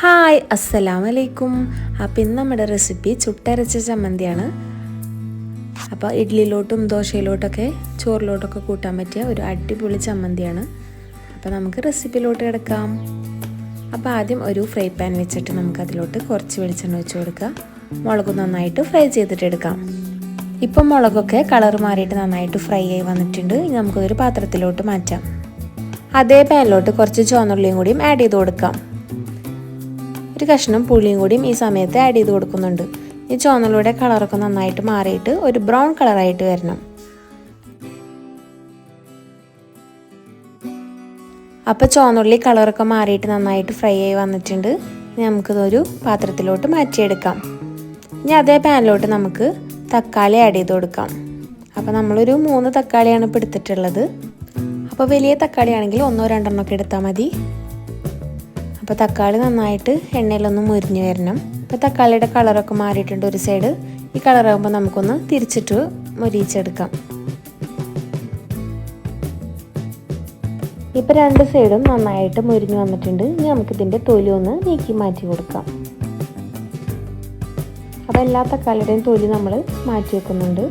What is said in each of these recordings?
Hi അസ്സലാം വലൈക്കും അപ്പം ഇന്ന് നമ്മുടെ റെസിപ്പി ചുട്ടരച്ച ചമ്മന്തിയാണ്. അപ്പോൾ ഇഡ്ഡലിയിലോട്ടും ദോശയിലോട്ടൊക്കെ ചോറിലോട്ടൊക്കെ കൂട്ടാൻ പറ്റിയ ഒരു അടിപൊളി ചമ്മന്തിയാണ്. അപ്പോൾ നമുക്ക് റെസിപ്പിയിലോട്ട് കിടക്കാം. അപ്പോൾ ആദ്യം ഒരു ഫ്രൈ പാൻ വെച്ചിട്ട് നമുക്ക് അതിലോട്ട് കുറച്ച് വെളിച്ചെണ്ണ വെച്ച് കൊടുക്കുക. മുളക് നന്നായിട്ട് ഫ്രൈ ചെയ്തിട്ട് എടുക്കാം. ഇപ്പം മുളകൊക്കെ കളർ മാറിയിട്ട് നന്നായിട്ട് ഫ്രൈ ആയി വന്നിട്ടുണ്ട്. ഇനി നമുക്കതൊരു പാത്രത്തിലോട്ട് മാറ്റാം. അതേ പാനിലോട്ട് കുറച്ച് ചുവന്നുള്ളിയും കൂടിയും ആഡ് ചെയ്ത് കൊടുക്കാം. ഒരു കഷ്ണം പുളിയും കൂടിയും ഈ സമയത്ത് ആഡ് ചെയ്ത് കൊടുക്കുന്നുണ്ട്. ഈ ചോന്നലൂടെ കളറൊക്കെ നന്നായിട്ട് മാറിയിട്ട് ഒരു ബ്രൗൺ കളറായിട്ട് വരണം. അപ്പോൾ ചുവന്നുള്ളി കളറൊക്കെ മാറിയിട്ട് നന്നായിട്ട് ഫ്രൈ ആയി വന്നിട്ടുണ്ട്. ഇനി നമുക്കിതൊരു പാത്രത്തിലോട്ട് മാറ്റിയെടുക്കാം. ഇനി അതേ പാനിലോട്ട് നമുക്ക് തക്കാളി ആഡ് ചെയ്ത് കൊടുക്കാം. അപ്പോൾ നമ്മളൊരു മൂന്ന് തക്കാളിയാണ് ഇപ്പോൾ എടുത്തിട്ടുള്ളത്. അപ്പോൾ വലിയ തക്കാളി ആണെങ്കിൽ ഒന്നോ രണ്ടെണ്ണമൊക്കെ എടുത്താൽ മതി. അപ്പോൾ തക്കാളി നന്നായിട്ട് എണ്ണയിലൊന്ന് മുരിഞ്ഞ് വരണം. അപ്പോൾ തക്കാളിയുടെ കളറൊക്കെ മാറിയിട്ടുണ്ട് ഒരു സൈഡ് ഈ കളറാകുമ്പോൾ നമുക്കൊന്ന് തിരിച്ചിട്ട് മുരിയിച്ചെടുക്കാം. ഇപ്പോൾ രണ്ട് സൈഡും നന്നായിട്ട് മുരിഞ്ഞ് വന്നിട്ടുണ്ട്. ഇനി നമുക്കിതിന്റെ തൊലി ഒന്ന് നീക്കി മാറ്റി കൊടുക്കാം. അപ്പോൾ എല്ലാ തക്കാളിയുടെയും തൊലി നമ്മൾ മാറ്റി വെക്കുന്നുണ്ട്.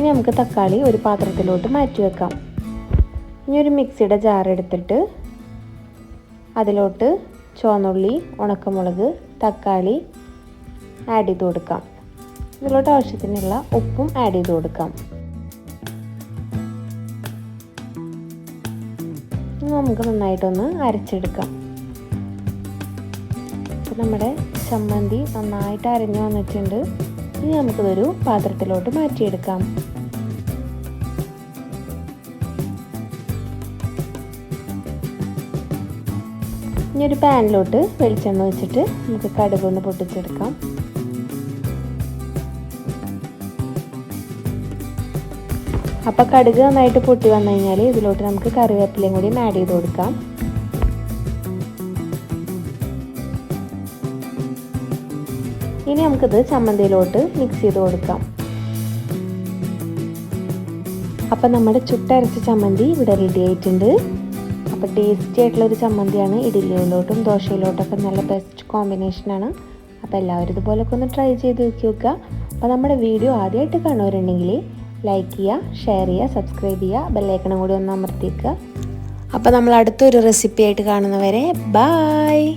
ഇനി നമുക്ക് തക്കാളി ഒരു പാത്രത്തിലോട്ട് മാറ്റി വെക്കാം. ഇനി ഒരു മിക്സിയുടെ ജാർ എടുത്തിട്ട് അതിലോട്ട് ചുവന്നുള്ളി ഉണക്കമുളക് തക്കാളി ആഡ് ചെയ്ത് കൊടുക്കാം. ഇതിലോട്ട് ആവശ്യത്തിനുള്ള ഉപ്പും ആഡ് ചെയ്ത് കൊടുക്കാം. നമുക്ക് നന്നായിട്ടൊന്ന് അരച്ചെടുക്കാം. നമ്മുടെ ചമ്മന്തി നന്നായിട്ട് അരഞ്ഞു വന്നിട്ടുണ്ട്. ഇനി നമുക്കിതൊരു പാത്രത്തിലോട്ട് മാറ്റിയെടുക്കാം. ഇനി ഒരു പാനിലോട്ട് വെളിച്ചെണ്ണ വെച്ചിട്ട് നമുക്ക് കടുക് ഒന്ന് പൊട്ടിച്ചെടുക്കാം. അപ്പം കടുക് നന്നായിട്ട് പൊട്ടി വന്നു കഴിഞ്ഞാൽ ഇതിലോട്ട് നമുക്ക് കറിവേപ്പിലയും കൂടി ആഡ് ചെയ്ത് കൊടുക്കാം. ഇനി നമുക്കിത് ചമ്മന്തിയിലോട്ട് മിക്സ് ചെയ്ത് കൊടുക്കാം. അപ്പം നമ്മുടെ ചുട്ടരച്ച ചമ്മന്തി ഇവിടെ റെഡി ആയിട്ടുണ്ട്. അപ്പോൾ ടേസ്റ്റി ആയിട്ടുള്ള ഒരു ചമ്മന്തിയാണ് ഇഡ്ഡലിയിലോട്ടും ദോശയിലോട്ടൊക്കെ നല്ല ബെസ്റ്റ് കോമ്പിനേഷനാണ് അപ്പോൾ എല്ലാവരും ഇതുപോലൊക്കെ ഒന്ന് ട്രൈ ചെയ്ത് നോക്കി നോക്കുക. അപ്പോൾ നമ്മുടെ വീഡിയോ ആദ്യമായിട്ട് കാണുന്നവരുണ്ടെങ്കിൽ ലൈക്ക് ചെയ്യുക ഷെയർ ചെയ്യുക സബ്സ്ക്രൈബ് ചെയ്യുക ബെല്ലൈക്കണം കൂടി ഒന്ന് അമർത്തിക്കുക അപ്പോൾ നമ്മൾ അടുത്തൊരു റെസിപ്പി ആയിട്ട് കാണുന്നവരെ ബായ്